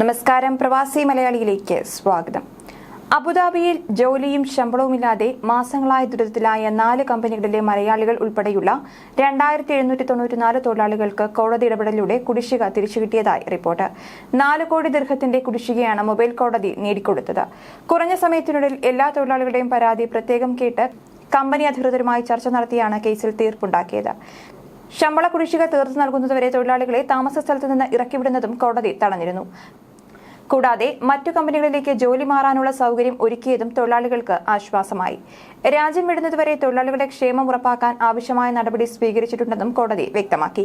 നമസ്കാരം. പ്രവാസി മലയാളിയിലേക്ക് സ്വാഗതം. അബുദാബിയിൽ ജോലിയും ശമ്പളവുമില്ലാതെ മാസങ്ങളായ ദുരിതത്തിലായ നാല് കമ്പനികളിലെ മലയാളികൾ ഉൾപ്പെടെയുള്ള രണ്ടായിരത്തി എഴുന്നൂറ്റി തൊണ്ണൂറ്റിനാല് തൊഴിലാളികൾക്ക് കോടതി ഇടപെടലിലൂടെ കുടിശ്ശിക തിരിച്ചുകിട്ടിയതായി റിപ്പോർട്ട്. നാല് കോടി ദീർഘത്തിന്റെ കുടിശ്ശികയാണ് മൊബൈൽ കോടതി നേടിക്കൊടുത്തത്. കുറഞ്ഞ സമയത്തിനുള്ളിൽ എല്ലാ തൊഴിലാളികളുടെയും പരാതി പ്രത്യേകം കേട്ട് കമ്പനി അധികൃതരുമായി ചർച്ച നടത്തിയാണ് കേസിൽ തീർപ്പുണ്ടാക്കിയത്. ശമ്പള കുടിശ്ശിക തീർത്തു നൽകുന്നതുവരെ തൊഴിലാളികളെ താമസ സ്ഥലത്ത് നിന്ന് ഇറക്കിവിടുന്നതും കോടതി തടഞ്ഞിരുന്നു. കൂടാതെ മറ്റു കമ്പനികളിലേക്ക് ജോലി മാറാനുള്ള സൗകര്യം ഒരുക്കിയതും തൊഴിലാളികൾക്ക് ആശ്വാസമായി. രാജ്യം വിടുന്നതുവരെ തൊഴിലാളികളുടെ ക്ഷേമം ഉറപ്പാക്കാൻ ആവശ്യമായ നടപടി സ്വീകരിച്ചിട്ടുണ്ടെന്നും കോടതി വ്യക്തമാക്കി.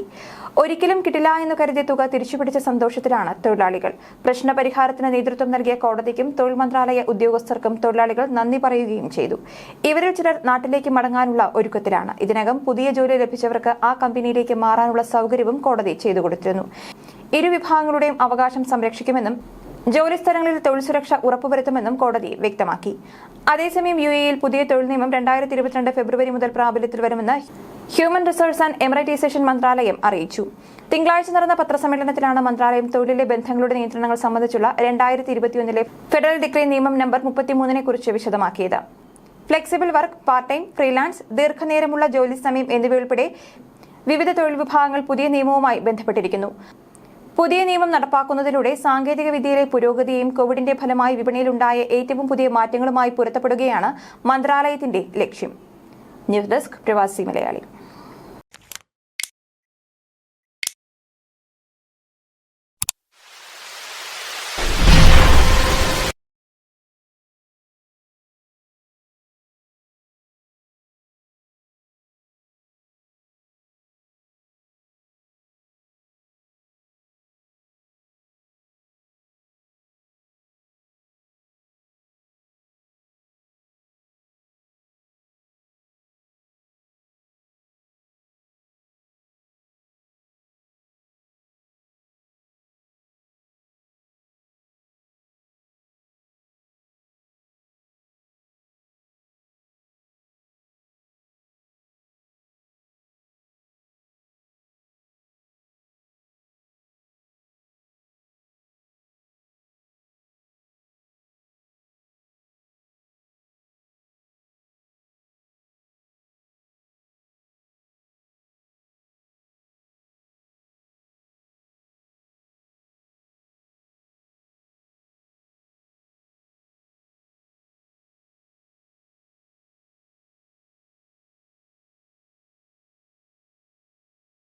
ഒരിക്കലും കിട്ടില്ല എന്ന് കരുതിയ തുക തിരിച്ചുപിടിച്ച സന്തോഷത്തിലാണ് തൊഴിലാളികൾ. പ്രശ്നപരിഹാരത്തിന് നേതൃത്വം നൽകിയ കോടതിക്കും തൊഴിൽ മന്ത്രാലയ ഉദ്യോഗസ്ഥർക്കും തൊഴിലാളികൾ നന്ദി പറയുകയും ചെയ്തു. ഇവരിൽ ചിലർ നാട്ടിലേക്ക് മടങ്ങാനുള്ള ഒരുക്കത്തിലാണ്. ഇതിനകം പുതിയ ജോലി ലഭിച്ചവർക്ക് ആ കമ്പനിയിലേക്ക് മാറാനുള്ള സൗകര്യവും കോടതി ചെയ്തു കൊടുത്തിരുന്നു. ഇരു വിഭാഗങ്ങളുടെയും അവകാശം സംരക്ഷിക്കുമെന്നും ജോലിസ്ഥലങ്ങളിൽ തൊഴിൽ സുരക്ഷ ഉറപ്പുവരുത്തുമെന്നും കോടതി വ്യക്തമാക്കി. അതേസമയം യു എയിൽ പുതിയ തൊഴിൽ നിയമം രണ്ടായിരത്തി ഇരുപത്തിരണ്ട് ഫെബ്രുവരി മുതൽ പ്രാബല്യത്തിൽ വരുമെന്ന് ഹ്യൂമൻ റിസോഴ്സ് ആൻഡ് എമറൈറ്റൈസേഷൻ മന്ത്രാലയം അറിയിച്ചു. തിങ്കളാഴ്ച നടന്ന പത്രസമ്മേളനത്തിലാണ് മന്ത്രാലയം തൊഴിലിലെ ബന്ധങ്ങളുടെ നിയന്ത്രണങ്ങൾ സംബന്ധിച്ചുള്ള രണ്ടായിരത്തി ഇരുപത്തിയൊന്നിലെ ഫെഡറൽ ഡിഗ്രി നിയമം നമ്പർ മുപ്പത്തിമൂന്നിനെ കുറിച്ച് വിശദമാക്കിയത്. Flexible work part time freelance ദീർഘനേരമുള്ള ജോലി സമയം എന്നിവയുൾപ്പെടെ വിവിധ തൊഴിൽ വിഭാഗങ്ങൾ പുതിയ നിയമവുമായി ബന്ധപ്പെട്ടിരിക്കുന്നു. പുതിയ നിയമം നടപ്പാക്കുന്നതിലൂടെ സാങ്കേതിക വിദ്യയിലെ പുരോഗതിയും കോവിഡിന്റെ ഫലമായി വിപണിയിലുണ്ടായ ഏറ്റവും പുതിയ മാറ്റങ്ങളുമായി പൊരുത്തപ്പെടുകയാണ് മന്ത്രാലയത്തിന്റെ ലക്ഷ്യം. ന്യൂസ് ഡെസ്ക് പ്രവാസി മലയാളി.